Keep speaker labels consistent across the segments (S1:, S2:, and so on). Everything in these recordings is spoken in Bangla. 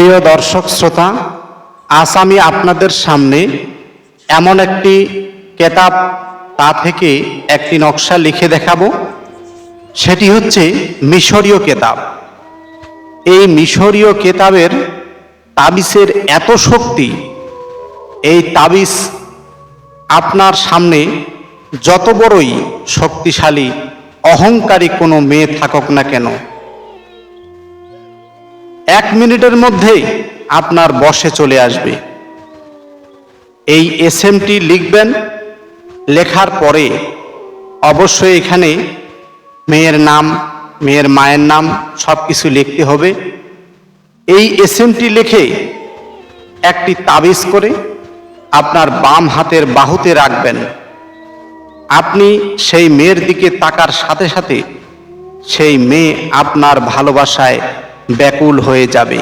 S1: প্রিয় দর্শক শ্রোতা, আজ আমি আপনাদের সামনে এমন একটি কেতাব তা থেকে একটি নকশা লিখে দেখাবো। সেটি হচ্ছে মিশরীয় কেতাব। এই মিশরীয় কেতাবের তাবিজের এত শক্তি, এই তাবিজ আপনার সামনে যত বড়ই শক্তিশালী, অহংকারী কোনো মেয়ে থাকুক না কেন এক মিনিটের মধ্যেই আপনার বসে চলে আসবে। এই এস এমটি লিখবেন, লেখার পরে অবশ্যই এখানে মেয়ের নাম, মেয়ের মায়ের নাম সব কিছু লিখতে হবে। এই এস এমটি লিখে একটি তাবিজ করে আপনার বাম হাতের বাহুতে রাখবেন। আপনি সেই মেয়ের দিকে তাকার সাথে সাথে সেই মেয়ে আপনার ভালোবাসায় ব্যাকুল হয়ে যাবে।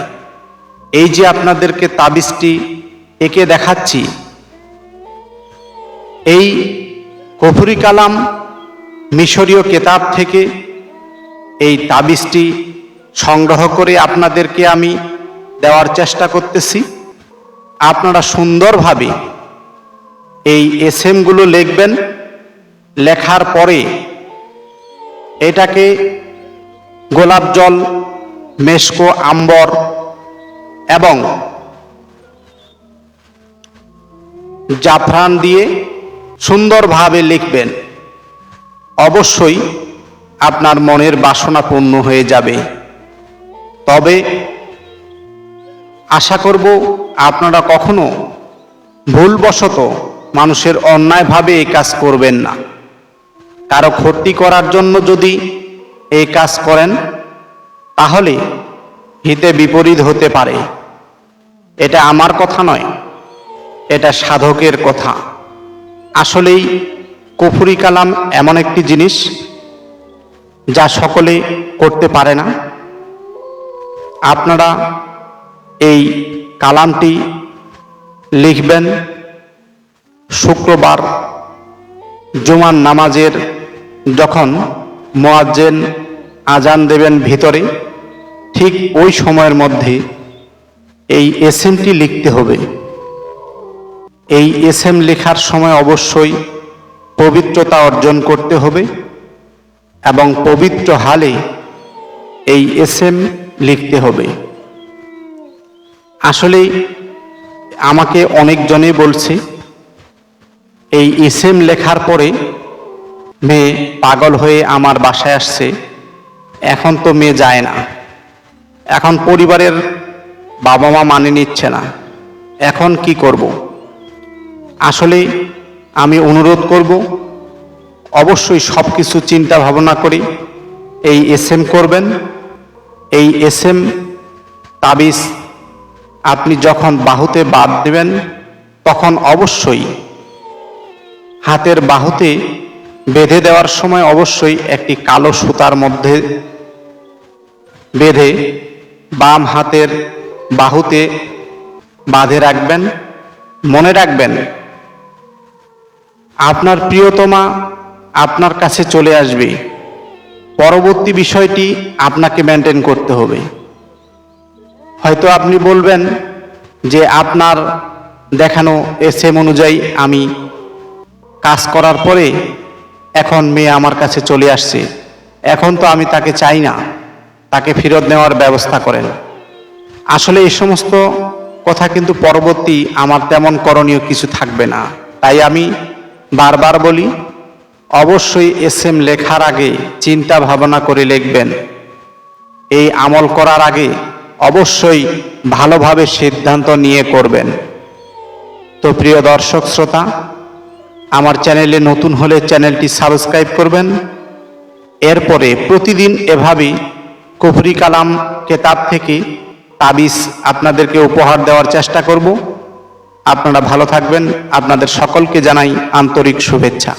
S1: এই যে আপনাদেরকে তাবিজটি এঁকে দেখাচ্ছি, এই কফুরি কালাম মিশরীয় কেতাব থেকে এই তাবিজটি সংগ্রহ করে আপনাদেরকে আমি দেওয়ার চেষ্টা করতেছি। আপনারা সুন্দরভাবে এই এস এমগুলো লিখবেন, লেখার পরে এটাকে গোলাপ জল মেশকো, আম্বর এবং জাফরান দিয়ে সুন্দরভাবে লিখবেন। অবশ্যই আপনার মনের বাসনা পূর্ণ হয়ে যাবে। তবে আশা করব আপনারা কখনো ভুলবশত মানুষের অন্যায়ভাবে এই কাজ করবেন না। কারও ক্ষতি করার জন্য যদি এই কাজ করেন তাহলে হিতে বিপরীত হতে পারে। এটা আমার কথা নয়, এটা সাধকের কথা। আসলেই কুফুরি কালাম এমন একটি জিনিস যা সকলে করতে পারে না। আপনারা এই কালামটি লিখবেন শুক্রবার জুমার নামাজের যখন মোয়াজ্জেন আজান দেবেন ভিতরে, ঠিক ওই সময়ের মধ্যে এই এস এমটি লিখতে হবে। এই এস এম লেখার সময় অবশ্যই পবিত্রতা অর্জন করতে হবে এবং পবিত্র হালে এই এস এম লিখতে হবে। আসলে আমাকে অনেকজনে বলছে, এই এস এম লেখার পরে মেয়ে পাগল হয়ে আমার বাসায় আসছে। এখন তো মেয়ে যায় না। এখন পরিবারের বাবা মা মানে নিচ্ছে না। এখন কি করব? আসলে আমি অনুরোধ করব, অবশ্যই সব কিছু চিন্তা ভাবনা করে এই এস এম করবেন। এই এস এম তাবিজ আপনি যখন বাহুতে বাদ দেবেন, তখন অবশ্যই হাতের বাহুতে বেঁধে দেওয়ার সময় অবশ্যই একটি কালো সুতার মধ্যে বেঁধে বাম হাতের বাহুতে বাঁধে রাখবেন, মনে রাখবেন, আপনার প্রিয়তমা আপনার কাছে চলে আসবে। পরবর্তী বিষয়টি আপনাকে মেনটেন করতে হবে। হয়তো আপনি বলবেন যে, আপনার দেখানো এস এম অনুযায়ী আমি কাজ করার পরে এখন মেয়ে আমার কাছে চলে আসছে। এখন তো আমি তাকে চাই না। তাকে ফেরত নেওয়ার ব্যবস্থা করেন। আসলে এই সমস্ত কথা কিন্তু পরবর্তী আমার তেমন করণীয় কিছু থাকবে না। তাই আমি বারবার বলি, অবশ্যই এস এম লেখার আগে চিন্তা ভাবনা করে লিখবেন। এই আমল করার আগে অবশ্যই ভালোভাবে সিদ্ধান্ত নিয়ে করবেন। তো প্রিয় দর্শক, শ্রোতা আমার চ্যানেলে নতুন হলে চ্যানেলটি সাবস্ক্রাইব করবেন। এরপরে প্রতিদিন এভাবেই কুফরি কালাম কেতাব থেকে তাবিজ আপনাদেরকে উপহার দেওয়ার চেষ্টা করব। আপনারা ভালো থাকবেন। আপনাদের সকলকে জানাই আন্তরিক শুভেচ্ছা।